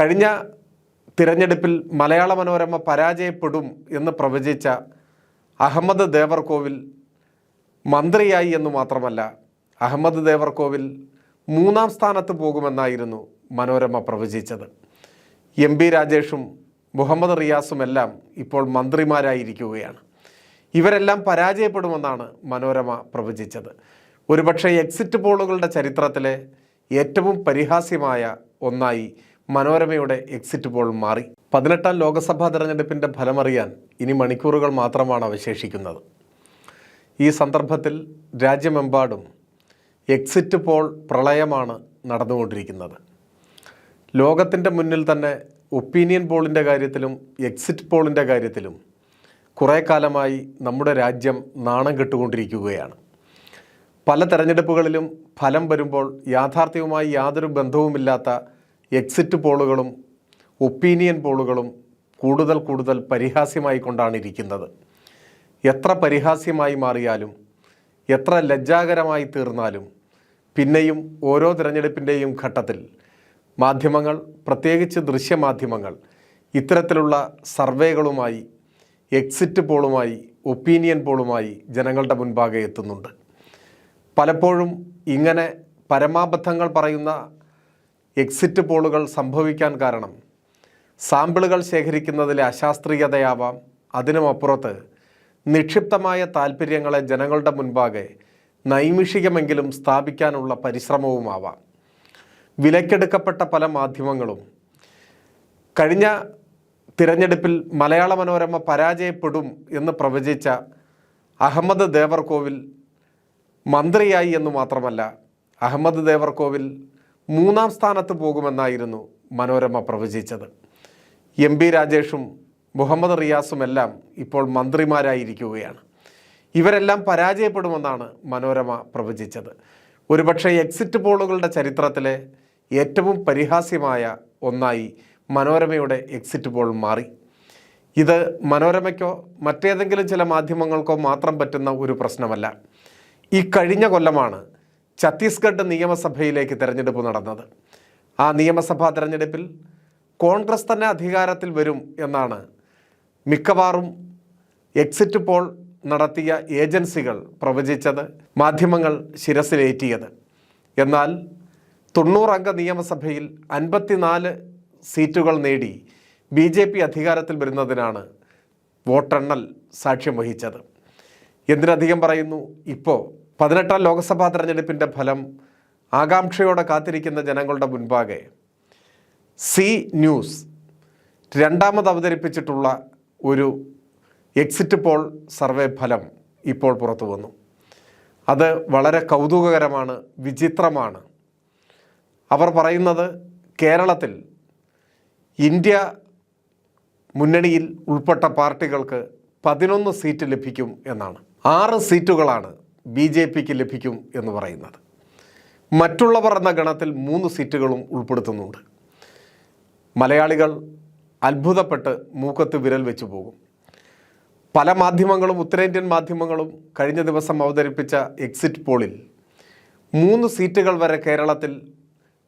കഴിഞ്ഞ തിരഞ്ഞെടുപ്പിൽ മലയാള മനോരമ പരാജയപ്പെടും എന്ന് പ്രവചിച്ച അഹമ്മദ് ദേവർകോവിൽ മന്ത്രിയായി എന്ന് മാത്രമല്ല അഹമ്മദ് ദേവർകോവിൽ മൂന്നാം സ്ഥാനത്ത് പോകുമെന്നായിരുന്നു മനോരമ പ്രവചിച്ചത്. എം പി രാജേഷും മുഹമ്മദ് റിയാസും എല്ലാം ഇപ്പോൾ മന്ത്രിമാരായിരിക്കുകയാണ്. ഇവരെല്ലാം പരാജയപ്പെടുമെന്നാണ് മനോരമ പ്രവചിച്ചത്. ഒരുപക്ഷെ എക്സിറ്റ് പോളുകളുടെ ചരിത്രത്തിലെ ഏറ്റവും പരിഹാസ്യമായ ഒന്നായി മനോരമയുടെ എക്സിറ്റ് പോൾ മാറി. പതിനെട്ടാം ലോക്സഭാ തെരഞ്ഞെടുപ്പിന്റെ ഫലമറിയാൻ ഇനി മണിക്കൂറുകൾ മാത്രമാണ് അവശേഷിക്കുന്നത്. ഈ സന്ദർഭത്തിൽ രാജ്യമെമ്പാടും എക്സിറ്റ് പോൾ പ്രളയമാണ് നടന്നുകൊണ്ടിരിക്കുന്നത്. ലോകത്തിന്റെ മുന്നിൽ തന്നെ ഒപ്പീനിയൻ പോളിന്റെ കാര്യത്തിലും എക്സിറ്റ് പോളിന്റെ കാര്യത്തിലും കുറേ കാലമായി നമ്മുടെ രാജ്യം നാണം കെട്ടുകൊണ്ടിരിക്കുകയാണ്. പല തെരഞ്ഞെടുപ്പുകളിലും ഫലം വരുമ്പോൾ യാഥാർത്ഥ്യവുമായി യാതൊരു ബന്ധവുമില്ലാത്ത എക്സിറ്റ് പോളുകളും ഒപ്പീനിയൻ പോളുകളും കൂടുതൽ കൂടുതൽ പരിഹാസ്യമായി കൊണ്ടാണ് ഇരിക്കുന്നത് എത്ര പരിഹാസ്യമായി മാറിയാലും എത്ര ലജ്ജാകരമായി തീർന്നാലും പിന്നെയും ഓരോ തിരഞ്ഞെടുപ്പിന്റെയും ഘട്ടത്തിൽ മാധ്യമങ്ങൾ പ്രത്യേകിച്ച് ദൃശ്യമാധ്യമങ്ങൾ ഇത്തരത്തിലുള്ള സർവേകളുമായി എക്സിറ്റ് പോളുമായി ഒപ്പീനിയൻ പോളുമായി ജനങ്ങളുടെ മുൻപാകെ എത്തുന്നുണ്ട്. പലപ്പോഴും ഇങ്ങനെ പരമാബദ്ധങ്ങൾ പറയുന്ന എക്സിറ്റ് പോളുകൾ സംഭവിക്കാൻ കാരണം. സാമ്പിളുകൾ ശേഖരിക്കുന്നതിലെ അശാസ്ത്രീയതയാവാം. അതിനുമപ്പുറത്ത് നിക്ഷിപ്തമായ താല്പര്യങ്ങളെ ജനങ്ങളുടെ മുൻപാകെ നൈമിഷികമെങ്കിലും സ്ഥാപിക്കാനുള്ള പരിശ്രമവുമാവാം. വിലക്കെടുക്കപ്പെട്ട പല മാധ്യമങ്ങളും. കഴിഞ്ഞ തിരഞ്ഞെടുപ്പിൽ മലയാള മനോരമ പരാജയപ്പെടും എന്ന് പ്രവചിച്ച അഹമ്മദ് ദേവർകോവിൽ മന്ത്രിയായി എന്ന് മാത്രമല്ല അഹമ്മദ് ദേവർകോവിൽ മൂന്നാം സ്ഥാനത്ത് പോകുമെന്നായിരുന്നു മനോരമ പ്രവചിച്ചത്. എം പി രാജേഷും മുഹമ്മദ് റിയാസും എല്ലാം ഇപ്പോൾ മന്ത്രിമാരായിരിക്കുകയാണ്. ഇവരെല്ലാം പരാജയപ്പെടുമെന്നാണ് മനോരമ പ്രവചിച്ചത്. ഒരുപക്ഷെ എക്സിറ്റ് പോളുകളുടെ ചരിത്രത്തിലെ ഏറ്റവും പരിഹാസ്യമായ ഒന്നായി മനോരമയുടെ എക്സിറ്റ് പോൾ മാറി. ഇത് മനോരമയ്ക്കോ മറ്റേതെങ്കിലും ചില മാധ്യമങ്ങൾക്കോ മാത്രം പറ്റുന്ന ഒരു പ്രശ്നമല്ല. ഈ കഴിഞ്ഞ കൊല്ലമാണ് ഛത്തീസ്ഗഡ് നിയമസഭയിലേക്ക് തിരഞ്ഞെടുപ്പ് നടന്നത്. ആ നിയമസഭാ തിരഞ്ഞെടുപ്പിൽ കോൺഗ്രസ് തന്നെ അധികാരത്തിൽ വരും എന്നാണ് മിക്കവാറും എക്സിറ്റ് പോൾ നടത്തിയ ഏജൻസികൾ പ്രവചിച്ചത് മാധ്യമങ്ങൾ ശിരസിലേറ്റിയത്. എന്നാൽ തൊണ്ണൂറംഗ നിയമസഭയിൽ അൻപത്തിനാല് സീറ്റുകൾ നേടി ബി ജെ പി അധികാരത്തിൽ വരുന്നതിനാണ് വോട്ടെണ്ണൽ സാക്ഷ്യം വഹിച്ചത്. എന്തിനധികം പറയുന്നു? ഇപ്പോൾ പതിനെട്ടാം ലോക്സഭാ തെരഞ്ഞെടുപ്പിന്റെ ഫലം ആകാംക്ഷയോടെ കാത്തിരിക്കുന്ന ജനങ്ങളുടെ മുൻപാകെ. സി ന്യൂസ് രണ്ടാമത് അവതരിപ്പിച്ചിട്ടുള്ള ഒരു എക്സിറ്റ് പോൾ സർവേ ഫലം ഇപ്പോൾ പുറത്തു വന്നു. അത് വളരെ കൗതുകകരമാണ് വിചിത്രമാണ്. അവർ പറയുന്നത് കേരളത്തിൽ ഇന്ത്യ മുന്നണിയിൽ ഉൾപ്പെട്ട പാർട്ടികൾക്ക് പതിനൊന്ന് സീറ്റ് ലഭിക്കും എന്നാണ്. ആറ് സീറ്റുകളാണ് ബി ജെ പിക്ക് ലഭിക്കും എന്ന് പറയുന്നത്. മറ്റുള്ളവർ എന്ന ഗണത്തിൽ മൂന്ന് സീറ്റുകളും ഉൾപ്പെടുത്തുന്നുണ്ട്. മലയാളികൾ അത്ഭുതപ്പെട്ട് മൂക്കത്ത് വിരൽ വെച്ചു പോകും. പല മാധ്യമങ്ങളും ഉത്തരേന്ത്യൻ മാധ്യമങ്ങളും കഴിഞ്ഞ ദിവസം അവതരിപ്പിച്ച എക്സിറ്റ് പോളിൽ മൂന്ന് സീറ്റുകൾ വരെ കേരളത്തിൽ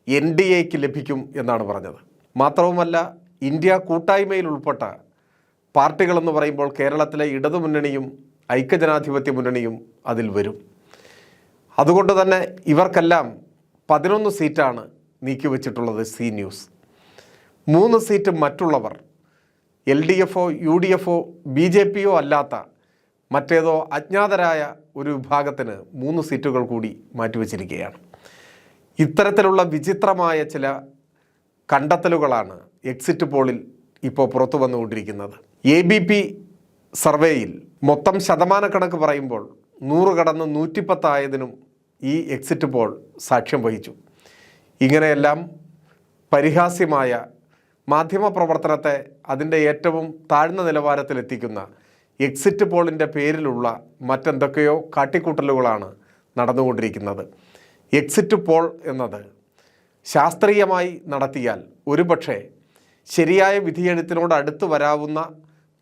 എൻ ഡി എക്ക് ലഭിക്കും എന്നാണ് പറഞ്ഞത്. മാത്രവുമല്ല ഇന്ത്യ കൂട്ടായ്മയിൽ ഉൾപ്പെട്ട പാർട്ടികളെന്ന് പറയുമ്പോൾ കേരളത്തിലെ ഇടതുമുന്നണിയും ഐക്യജനാധിപത്യ മുന്നണിയും അതിൽ വരും. അതുകൊണ്ട് തന്നെ ഇവർക്കെല്ലാം പതിനൊന്ന് സീറ്റാണ് നീക്കിവെച്ചിട്ടുള്ളത് സി ന്യൂസ്. മൂന്ന് സീറ്റ് മറ്റുള്ളവർ എൽ ഡി എഫോ യു ഡി എഫോ ബി ജെ പിയോ അല്ലാത്ത മറ്റേതോ അജ്ഞാതരായ ഒരു വിഭാഗത്തിന് മൂന്ന് സീറ്റുകൾ കൂടി മാറ്റിവെച്ചിരിക്കുകയാണ്. ഇത്തരത്തിലുള്ള വിചിത്രമായ ചില കണ്ടെത്തലുകളാണ് എക്സിറ്റ് പോളിൽ ഇപ്പോൾ പുറത്തു വന്നുകൊണ്ടിരിക്കുന്നത് എ ബി പി സർവേയിൽ മൊത്തം ശതമാനക്കണക്ക് പറയുമ്പോൾ നൂറ് കടന്ന് നൂറ്റിപ്പത്തായതിനും ഈ എക്സിറ്റ് പോൾ സാക്ഷ്യം വഹിച്ചു. ഇങ്ങനെയെല്ലാം പരിഹാസ്യമായ മാധ്യമ പ്രവർത്തനത്തെ അതിന്റെ ഏറ്റവും താഴ്ന്ന നിലവാരത്തിലെത്തിക്കുന്ന എക്സിറ്റ് പോളിന്റെ പേരിലുള്ള മറ്റെന്തൊക്കെയോ കാട്ടിക്കൂട്ടലുകളാണ് നടന്നുകൊണ്ടിരിക്കുന്നത്. എക്സിറ്റ് പോൾ എന്നത് ശാസ്ത്രീയമായി നടത്തിയാൽ ഒരുപക്ഷെ ശരിയായ വിധിയെഴുത്തിനോട് അടുത്ത് വരാവുന്ന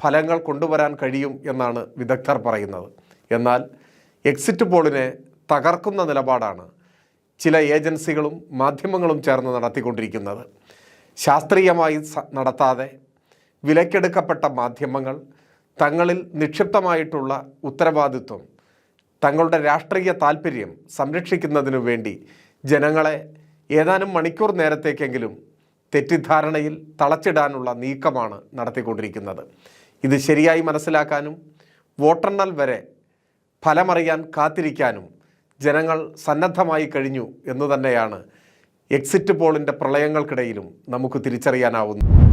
ഫലങ്ങൾ കൊണ്ടുവരാൻ കഴിയും എന്നാണ് വിദഗ്ധർ പറയുന്നത്. എന്നാൽ എക്സിറ്റ് പോളിനെ തകർക്കുന്ന നിലപാടാണ് ചില ഏജൻസികളും മാധ്യമങ്ങളും ചേർന്ന് നടത്തിക്കൊണ്ടിരിക്കുന്നത്. ശാസ്ത്രീയമായി നടത്താതെ വിലക്കെടുക്കപ്പെട്ട മാധ്യമങ്ങൾ തങ്ങളിൽ നിക്ഷിപ്തമായിട്ടുള്ള ഉത്തരവാദിത്വം തങ്ങളുടെ രാഷ്ട്രീയ താല്പര്യം സംരക്ഷിക്കുന്നതിനു വേണ്ടി ജനങ്ങളെ ഏതാനും മണിക്കൂർ നേരത്തേക്കെങ്കിലും തെറ്റിദ്ധാരണയിൽ തളച്ചിടാനുള്ള നീക്കമാണ് നടത്തിക്കൊണ്ടിരിക്കുന്നത്. ഇത് ശരിയായി മനസ്സിലാക്കാനും വോട്ടെണ്ണൽ വരെ ഫലമറിയാൻ കാത്തിരിക്കാനും ജനങ്ങൾ സന്നദ്ധമായി കഴിഞ്ഞു എന്ന് തന്നെയാണ് എക്സിറ്റ് പോളിന്റെ പ്രളയങ്ങൾക്കിടയിലും നമുക്ക് തിരിച്ചറിയാനാവുന്നത്.